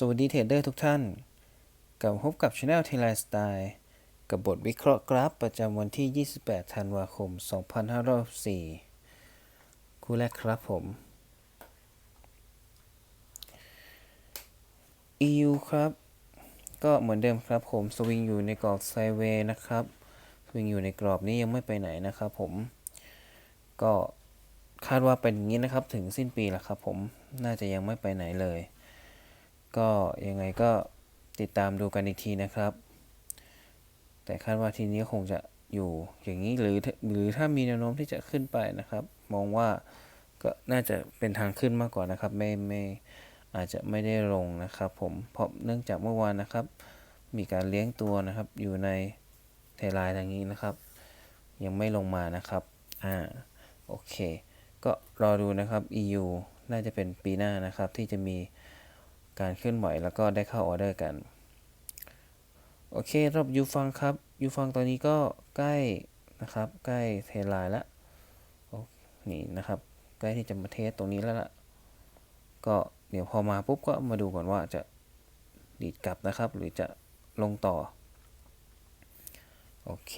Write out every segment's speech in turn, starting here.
สวัสดีเทรดเดอร์ทุกท่าน กลับพบกับ Channel t a i l i n e Style กับบทวิเคราะห์กราฟประจำวันที่ 28 ธันวาคม 2564คู่แรกครับผม EU ครับ ก็เหมือนเดิมครับผม สวิงอยู่ในกรอบไซเวย์นะครับ สวิงอยู่ในกรอบนี้ยังไม่ไปไหนนะครับผม ก็คาดว่าเป็นอย่างนี้นะครับถึงสิ้นปีแล้วครับผม น่าจะยังไม่ไปไหนเลย ก็ยังไงก็ติดตามดูกันอีกทีนะครับ แต่คาดว่าทีนี้คงจะอยู่อย่างนี้หรือหรือถ้ามีแนวโน้มที่จะขึ้นไปนะครับ มองว่าก็น่าจะเป็นทางขึ้นมากกว่านะครับ ไม่ไม่อาจจะไม่ได้ลงนะครับผมเพราะเนื่องจากเมื่อวานนะครับ มีการเลี้ยงตัวนะครับ อยู่ในเทลน์ทางนี้นะครับ ยังไม่ลงมานะครับอ่าโอเค ก็รอดูนะครับ EU น่าจะเป็นปีหน้านะครับที่จะมี การเคลื่อนไหวแล้วก็ได้เข้าออเดอร์กัน โอเครอบยูฟังครับยูฟังตอนนี้ก็ใกล้นะครับ ใกล้เทไลน์แล้วโอ้นี่นะครับ ใกล้ที่จะมาเทสตรงนี้แล้วล่ะ ก็เดี๋ยวพอมาปุ๊บก็มาดูก่อนว่าจะดีดกลับนะครับ หรือจะลงต่อ โอเค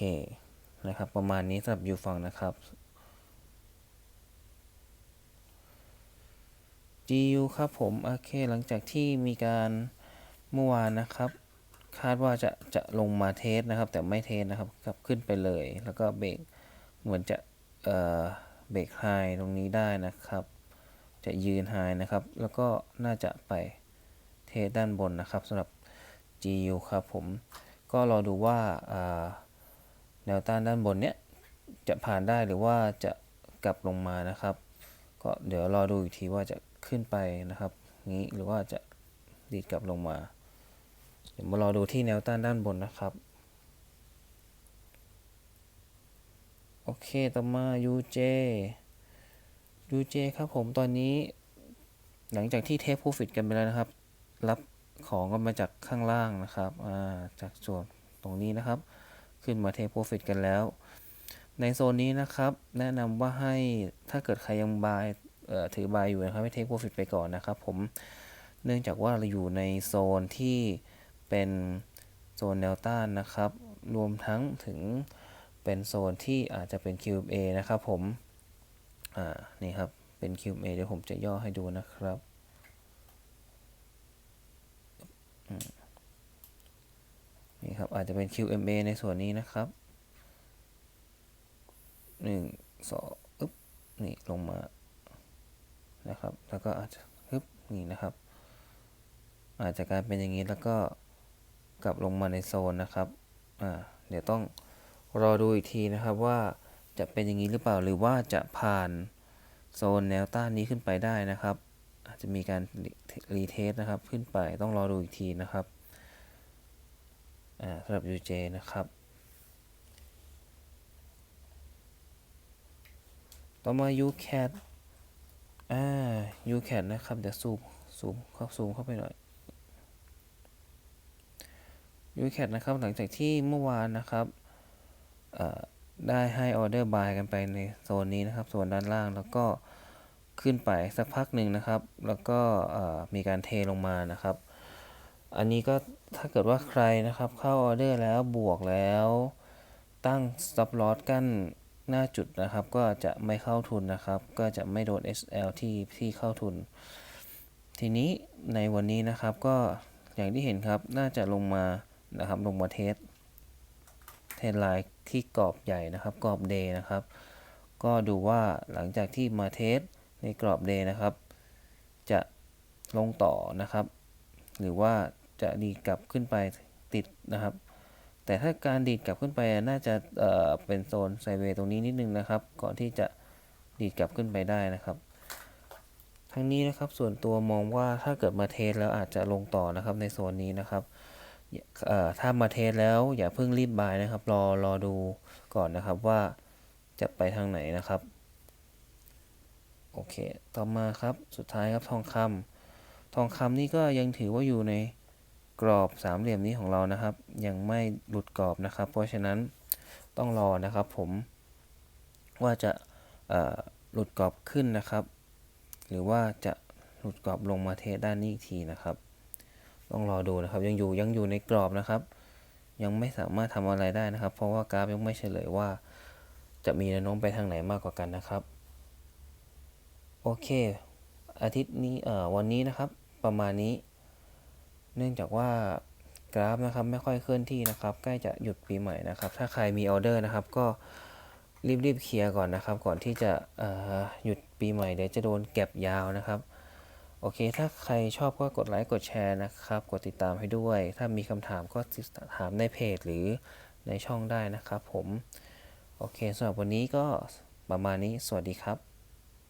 นะครับ ประมาณนี้สำหรับยูฟังนะครับ GU ครับผมโอเคหลังจากที่มีการเมื่อวานนะครับ คาดว่าจะจะลงมาเทสนะครับ แต่ไม่เทสนะครับกลับขึ้นไปเลย แล้วก็เบรกเหมือนจะเอ่อเบรกไฮตรงนี้ได้นะครับ จะยืนไฮนะครับ แล้วก็น่าจะไปเทสด้านบนนะครับสำหรับ GU ครับผมก็รอดูว่าแนวต้านด้านบนเนี้ยจะผ่านได้หรือว่าจะกลับลงมานะครับ ก็เดี๋ยวรอดูอีกทีว่าจะ ขึ้นไปนะครับนี้หรือว่าจะดีดกลับลงมา เดี๋ยวมารอดูที่แนวต้านด้านบนนะครับ โอเคต่อมา UJ UJ ครับผมตอนนี้หลังจากที่เทปโปรฟิตกันไปแล้วนะครับ รับของกันมาจากข้างล่างนะครับจากส่วนตรงนี้นะครับ ขึ้นมาเทปโปรฟิตกันแล้ว ในโซนนี้นะครับ แนะนำว่าให้ถ้าเกิดใครยังบาย ถือบายอยู่นะครับให้เทคโปรฟิตไปก่อนนะครับผมเนื่องจากว่าเราอยู่ในโซนที่เป็นโซนแนวต้านนะครับ รวมทั้งถึงเป็นโซนที่อาจจะเป็น QA นะครับผมอ่านี่ครับเป็น QA เดี๋ยวผมจะย่อให้ดูนะครับนี่ครับอาจจะเป็น QMA ในส่วนนี้นะครับหนึ่งสองอึ๊บนี่ลงมา นะครับ แล้วก็อาจจะฮึบนี่นะครับ อาจจะกลายเป็นอย่างนี้แล้วก็กลับลงมาในโซนนะครับ อ่า เดี๋ยวต้องรอดูอีกทีนะครับว่าจะเป็นอย่างนี้หรือเปล่าหรือว่าจะผ่านโซนแนวต้านนี้ขึ้นไปได้นะครับ อาจจะมีการรีเทสนะครับ ขึ้นไปต้องรอดูอีกทีนะครับสำหรับ UJ นะครับ ต่อมา UCAT อ่า UCAT นะครับ เดี๋ยวซูม ซูมเข้าซูมเข้าไปหน่อย UCAT นะครับ หลังจากที่เมื่อวานนะครับได้ให้ออเดอร์บายกันไปในโซนนี้นะครับโซนด้านล่างแล้วก็ขึ้นไปสักพักหนึ่งนะครับ แล้วก็มีการเทลงมานะครับ อันนี้ก็ถ้าเกิดว่าใครนะครับเข้าออเดอร์แล้วบวกแล้วตั้ง stop loss กั้น หน้าจุดนะครับ ก็จะไม่เข้าทุนนะครับ ก็จะไม่โดน SL ที่ที่เข้าทุน ทีนี้ในวันนี้นะครับก็อย่างที่เห็นครับน่าจะลงมานะครับลงมาเทสเทสไลน์ที่กรอบใหญ่นะครับ กรอบเดย์นะครับ ก็ดูว่าหลังจากที่มาเทสในกรอบเดย์นะครับ จะลงต่อนะครับ หรือว่าจะดีกลับขึ้นไปติดนะครับ แต่ถ้าการดีดกลับขึ้นไปน่าจะเเป็นโซนไซเวย์ตรงนี้นิดนึงนะครับ ก่อนที่จะดีดกลับขึ้นไปได้นะครับ ทั้งนี้นะครับส่วนตัวมองว่าถ้าเกิดมาเทสแล้วอาจจะลงต่อนะครับในโซนนี้นะครับถ้ามาเทสแล้วอย่าเพิ่งรีบบายนะครับ รอรอดูก่อนนะครับว่าจะไปทางไหนนะครับ โอเค ต่อมาครับสุดท้ายครับทองคำทองคำนี่ก็ยังถือว่าอยู่ใน กรอบสามเหลี่ยมนี้ของเรานะครับ ยังไม่หลุดกรอบนะครับ เพราะฉะนั้นต้องรอนะครับผมว่าจะหลุดกรอบขึ้นนะครับ หรือว่าจะหลุดกรอบลงมาเทสด้านนี้อีกทีนะครับ ต้องรอดูนะครับยังอยู่ยังอยู่ในกรอบนะครับ ยังไม่สามารถทำอะไรได้นะครับ เพราะว่ากราฟยังไม่เฉลยว่า จะมีแนวโน้มไปทางไหนมากกว่ากันนะครับ โอเค อาทิตย์นี้เอ่อวันนี้นะครับ ประมาณนี้ เนื่องจากว่ากราฟนะครับไม่ค่อยเคลื่อนที่นะครับ ใกล้จะหยุดปีใหม่นะครับ ถ้าใครมีออเดอร์นะครับ ก็รีบๆเคลียร์ก่อนนะครับ ก่อนที่จะหยุดปีใหม่เดี๋ยวจะโดนเก็บยาวนะครับโอเค ถ้าใครชอบก็กดไลค์ กดแชร์นะครับ กดติดตามให้ด้วย ถ้ามีคำถามก็ถามในเพจหรือในช่องได้นะครับผม โอเคสำหรับวันนี้ก็ประมาณนี้ สวัสดีครับ